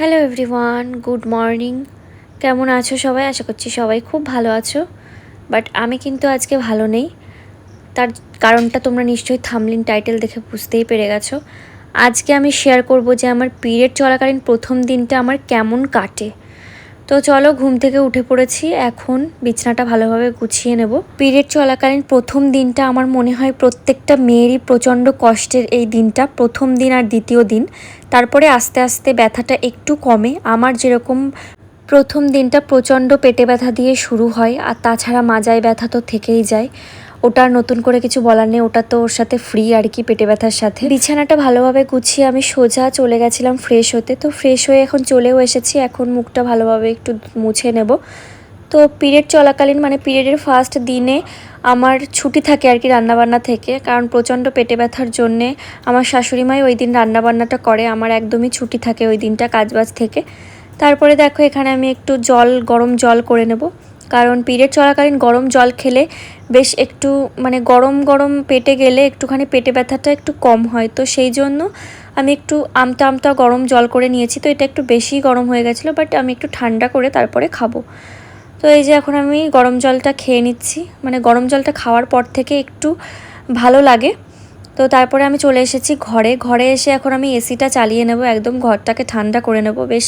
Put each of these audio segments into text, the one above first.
Hello everyone good morning কেমন আছো সবাই? আশা করছি সবাই খুব ভালো আছো। বাট আমি কিন্তু আজকে ভালো নেই। তার কারণটা তোমরা নিশ্চয়ই থামলিন টাইটেল দেখে বুঝতেই পেরে গেছো। আজকে আমি শেয়ার করব যে আমার পিরিয়ড চলাকালীন প্রথম দিনটা আমার কেমন কাটে। তো চলো ঘুম থেকে উঠে পড়েছি, এখন বিছানাটা ভালোভাবে গুছিয়ে নেব। পিরিয়ড চলাকালীন প্রথম দিনটা আমার মনে হয় প্রত্যেকটা মেয়েরই প্রচণ্ড কষ্টের এই দিনটা, প্রথম দিন আর দ্বিতীয় দিন। তারপরে আস্তে আস্তে ব্যথাটা একটু কমে, আমার যেরকম প্রথম দিনটা প্রচণ্ড পেটে ব্যথা দিয়ে শুরু হয়, আর তাছাড়া মাজায় ব্যথা তো থেকেই যায়। ওটা নতুন করে কিছু বলার নেই, ওটা তো ওর সাথে ফ্রি আর কি, পেটে ব্যথার সাথে। বিছানাটা ভালোভাবে গুছিয়ে আমি সোজা চলে গেছিলাম ফ্রেশ হতে। তো ফ্রেশ হয়ে এখন চলেও এসেছি, এখন মুখটা ভালোভাবে একটু মুছে নেব। তো পিরিয়ড চলাকালীন মানে পিরিয়ডের ফার্স্ট দিনে আমার ছুটি থাকে আর কি রান্নাবান্না থেকে, কারণ প্রচণ্ড পেটে ব্যথার জন্যে আমার শাশুড়িমাই ওই দিন রান্নাবান্নাটা করে, আমার একদমই ছুটি থাকে ওই দিনটা কাজবাজ থেকে। তারপরে দেখো এখানে আমি একটু জল, গরম জল করে নেব। কারণ পিরিয়ড চলাকালীন গরম জল খেলে বেশ একটু মানে গরম গরম পেটে গেলে একটুখানি পেটে ব্যথাটা একটু কম হয়। তো সেই জন্য আমি একটু আমতা আমতা গরম জল করে নিয়েছি। তো এটা একটু বেশি গরম হয়ে গেছিল বাট আমি একটু ঠান্ডা করে তারপরে খাব। তো এই যে এখন আমি গরম জলটা খেয়ে নিচ্ছি। মানে গরম জলটা খাওয়ার পর থেকে একটু ভালো লাগে। তো তারপরে আমি চলে এসেছি ঘরে। ঘরে এসে এখন আমি এসিটা চালিয়ে নেব, একদম ঘরটাকে ঠান্ডা করে নেব। বেশ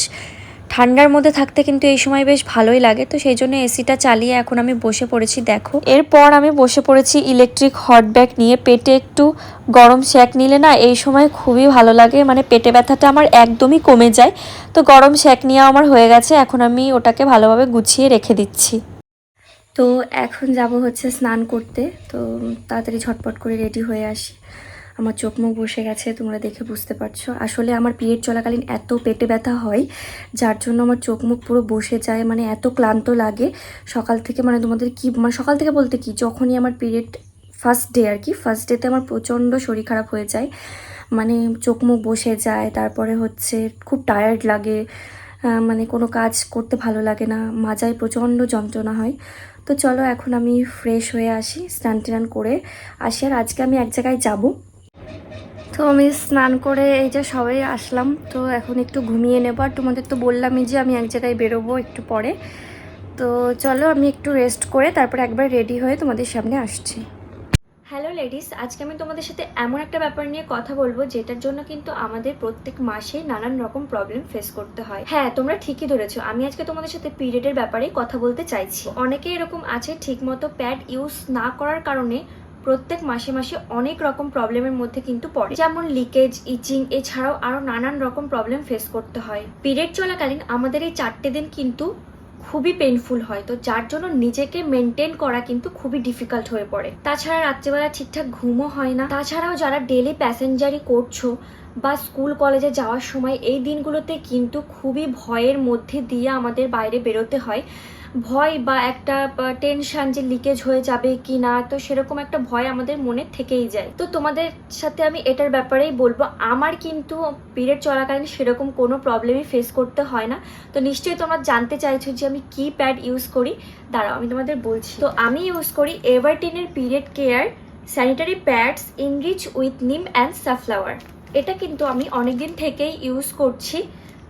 ঠান্ডার মধ্যে থাকতে কিন্তু এই সময় বেশ ভালোই লাগে। তো সেই জন্য এসিটা চালিয়ে এখন আমি বসে পড়েছি, দেখো। এরপর আমি বসে পড়েছি ইলেকট্রিক হট ব্যাগ নিয়ে। পেটে একটু গরম শ্যাক নিলে না এই সময় খুবই ভালো লাগে। মানে পেটে ব্যথাটা আমার একদমই কমে যায়। তো গরম শ্যাক নিয়ে আমার হয়ে গেছে। এখন আমি ওটাকে ভালোভাবে গুছিয়ে রেখে দিচ্ছি। তো এখন যাব হচ্ছে স্নান করতে। তো তাড়াতাড়ি ঝটপট করে রেডি হয়ে আসি। আমার চোখ মুখ বসে গেছে, তোমরা দেখে বুঝতে পারছ। আসলে আমার পিরিয়ড চলাকালীন এত পেটে ব্যথা হয়, যার জন্য আমার চোখ মুখ পুরো বসে যায় মানে এত ক্লান্ত লাগে। সকাল থেকে মানে তোমাদের কি মানে সকাল থেকে বলতে কি, যখনই আমার পিরিয়ড ফার্স্ট ডে আর কি ফার্স্ট ডেতে আমার প্রচণ্ড শরীর খারাপ হয়ে যায়। মানে চোখ মুখ বসে যায়, তারপরে হচ্ছে খুব টায়ার্ড লাগে মানে কোনো কাজ করতে ভালো লাগে না, মাজায় প্রচণ্ড যন্ত্রণা হয়। তো চলো এখন আমি ফ্রেশ হয়ে আসি স্নান টান করে আসি, আর আজকে আমি এক জায়গায় যাব। তো আমি স্নান করে এই যে সবাই আসলাম, তো এখন একটু ঘুমিয়ে নেব। আর তোমাদের তো বললামই যে আমি এক জায়গায় বেরোবো একটু পরে। তো চলো আমি একটু রেস্ট করে তারপর একবার রেডি হয়ে তোমাদের সামনে আসছি। হ্যালো লেডিস আজকে আমি তোমাদের সাথে এমন একটা ব্যাপার নিয়ে কথা বলব, যেটার জন্য কিন্তু আমাদের প্রত্যেক মাসে নানান রকম প্রবলেম ফেস করতে হয়। হ্যাঁ তোমরা ঠিকই ধরেছো। আমি আজকে তোমাদের সাথে পিরিয়ডের ব্যাপারে কথা বলতে চাইছি। অনেকে এরকম আছে, ঠিকমতো প্যাড ইউজ না করার কারণে প্রত্যেক মাসে মাসে অনেক রকম প্রবলেমের মধ্যে কিন্তু পড়ে। যেমন লিকেজ, ইচিং, এছাড়াও আরও নানান রকম প্রবলেম ফেস করতে হয়। পিরিয়ড চলাকালীন আমাদের এই চারটে দিন কিন্তু খুবই পেনফুল হয়। তো যার জন্য নিজেকে মেনটেন করা কিন্তু খুবই ডিফিকাল্ট হয়ে পড়ে। তাছাড়া রাত্রেবেলা ঠিকঠাক ঘুমও হয় না। তাছাড়াও যারা ডেলি প্যাসেঞ্জারি করছ বা স্কুল কলেজে যাওয়ার সময় এই দিনগুলোতে কিন্তু খুবই ভয়ের মধ্যে দিয়ে আমাদের বাইরে বেরোতে হয়। ভয় বা একটা টেনশন যে লিকেজ হয়ে যাবে কি না, তো সেরকম একটা ভয় আমাদের মনে থেকেই যায়। তো তোমাদের সাথে আমি এটার ব্যাপারেই বলব, আমার কিন্তু পিরিয়ড চলাকালীন সেরকম কোনো প্রবলেমই ফেস করতে হয় না। তো নিশ্চয়ই তোমরা জানতে চাইছো যে আমি কি প্যাড ইউজ করি। দাঁড়াও, আমি তোমাদের বলছি। তো আমি ইউজ করি এভারটিনের period care sanitary pads enrich with neem and safflower এটা কিন্তু আমি অনেকদিন থেকেই ইউজ করছি।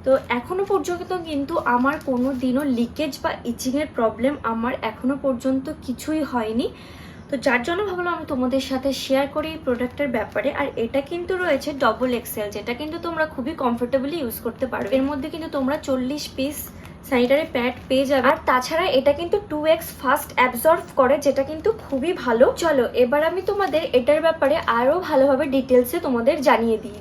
তো এখনও পর্যন্ত কিন্তু আমার কোনো দিনও লিকেজ বা ইচিংয়ের প্রবলেম আমার এখনও পর্যন্ত কিছুই হয়নি। তো যার জন্য ভাবলাম আমি তোমাদের সাথে শেয়ার করি এই প্রোডাক্টের ব্যাপারে। আর এটা কিন্তু রয়েছে ডবল এক্সেল যেটা কিন্তু তোমরা খুবই কমফোর্টেবলি ইউজ করতে পারো এর মধ্যে কিন্তু তোমরা চল্লিশ পিস স্যানিটারি প্যাড পেয়ে যাবে। আর তাছাড়া এটা কিন্তু টু এক্স ফাস্ট অ্যাবজর্ভ করে, যেটা কিন্তু খুবই ভালো। চলো, এবার আমি তোমাদের এটার ব্যাপারে আরও ভালোভাবে ডিটেলসে তোমাদের জানিয়ে দিই।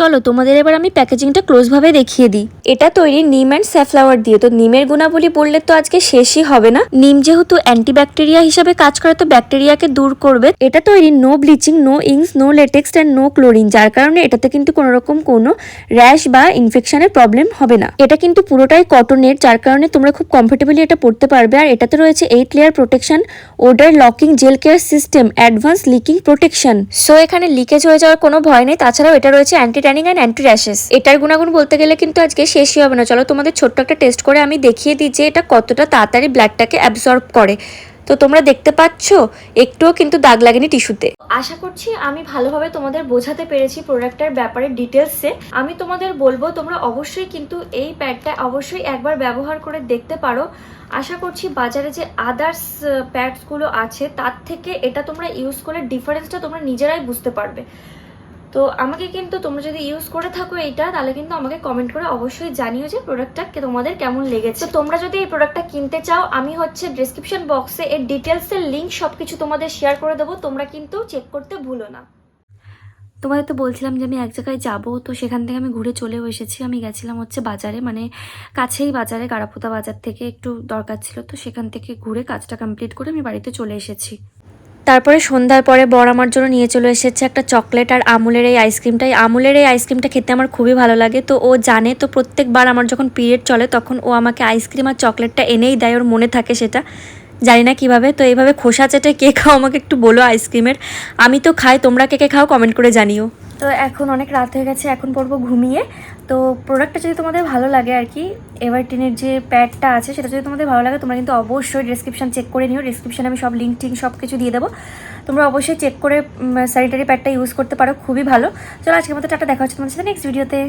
চলো, তোমাদের এবার আমি প্যাকেজিংটা ক্লোজভাবে দেখিয়ে দিই। এটা তৈরি নিম অ্যান্ড স্যাফ্লাওয়ার দিয়ে। তো নিমের গুণাবলী বললে তো আজকে শেষই হবে না। নিম যেহেতু অ্যান্টিব্যাকটেরিয়া হিসাবে কাজ করে, তো ব্যাকটেরিয়াকে দূর করবে। এটা তৈরি no bleaching no inks no latex and no chlorine যার কারণে এটাতে কিন্তু কোনো রকম কোনো র্যাশ বা ইনফেকশনের প্রবলেম হবে না। এটা কিন্তু পুরোটাই কটনের যার কারণে তোমরা খুব কমফোর্টেবলি এটা পড়তে পারবে। আর এটাতে রয়েছে eight layer protection odour locking gel care system advance leaking protection so এখানে লিকেজ হয়ে যাওয়ার কোনো ভয় নেই। তাছাড়াও এটা রয়েছে anti tanning and anti rashes এটার গুণাগুণ বলতে গেলে কিন্তু আজকে শেষই হবে না। চলো তোমাদের ছোট্ট একটা টেস্ট করে আমি দেখিয়ে দিই যে এটা কতটা তাড়াতাড়ি ব্লাডটাকে অ্যাবজর্ব করে। তো তোমরা দেখতে পাচ্ছ, একটুও কিন্তু দাগ লাগেনি টিস্যুতে আশা করছি আমি ভালোভাবে তোমাদের বোঝাতে পেরেছি প্রোডাক্টের ব্যাপারে ডিটেলসে আমি তোমাদের বলব, তোমরা অবশ্যই কিন্তু এই প্যাডটা অবশ্যই একবার ব্যবহার করে দেখতে পারো। আশা করছি বাজারে যে আদার্স প্যাডসগুলো আছে, তার থেকে এটা তোমরা ইউজ করলে ডিফারেন্সটা তোমরা নিজেরাই বুঝতে পারবে। তো আমাকে কিন্তু তোমরা যদি ইউজ করে থাকো এইটা, তাহলে কিন্তু আমাকে কমেন্ট করে অবশ্যই জানিও যে প্রোডাক্টটা তোমাদের কেমন লেগেছে। তোমরা যদি এই প্রোডাক্টটা কিনতে চাও, আমি হচ্ছে ডিসক্রিপশন বক্সে এর ডিটেলসের লিঙ্ক সব কিছু তোমাদের শেয়ার করে দেবো, তোমরা কিন্তু চেক করতে ভুলো না। তোমাদের তো বলছিলাম যে আমি এক জায়গায় যাব, তো সেখান থেকে আমি ঘুরে চলেও এসেছি। আমি গেছিলাম হচ্ছে বাজারে মানে কাছেই বাজারে গাড়াপোতা বাজার থেকে একটু দরকার ছিল, তো সেখান থেকে ঘুরে কাজটা কমপ্লিট করে আমি বাড়িতে চলে এসেছি। তারপরে সন্ধ্যার পরে বর আমার জন্য নিয়ে চলে এসেছে একটা চকলেট আর আমুলের এই আইসক্রিমটাই আমুলের এই আইসক্রিমটা খেতে আমার খুবই ভালো লাগে। তো ও জানে, তো প্রত্যেকবার আমার যখন পিরিয়ড চলে, তখন ও আমাকে আইসক্রিম আর চকলেটটা এনেই দেয়, ওর মনে থাকে সেটা। জানি না কীভাবে, তো এইভাবে খোসা চেটে কে খাও আমাকে একটু বলো আইসক্রিমের। আমি তো খাই, তোমরা কে কে খাও কমেন্ট করে জানিও। তো এখন অনেক রাত হয়ে গেছে, এখন পড়ব ঘুমিয়ে। তো প্রোডাক্টটা যদি তোমাদের ভালো লাগে আর কি এভারটিনের যে প্যাডটা আছে, সেটা যদি তোমাদের ভালো লাগে, তোমরা কিন্তু অবশ্যই ডিসক্রিপশন চেক করে নিও। ডিসক্রিপশনে আমি সব লিঙ্ক টিঙ্ক সব কিছু দিয়ে দেবো। তোমরা অবশ্যই চেক করে স্যানিটারি প্যাডটা ইউজ করতে পারো, খুবই ভালো। চলো আজকের মতো টাটা, দেখা হচ্ছে তোমাদের সাথে নেক্সট ভিডিওতে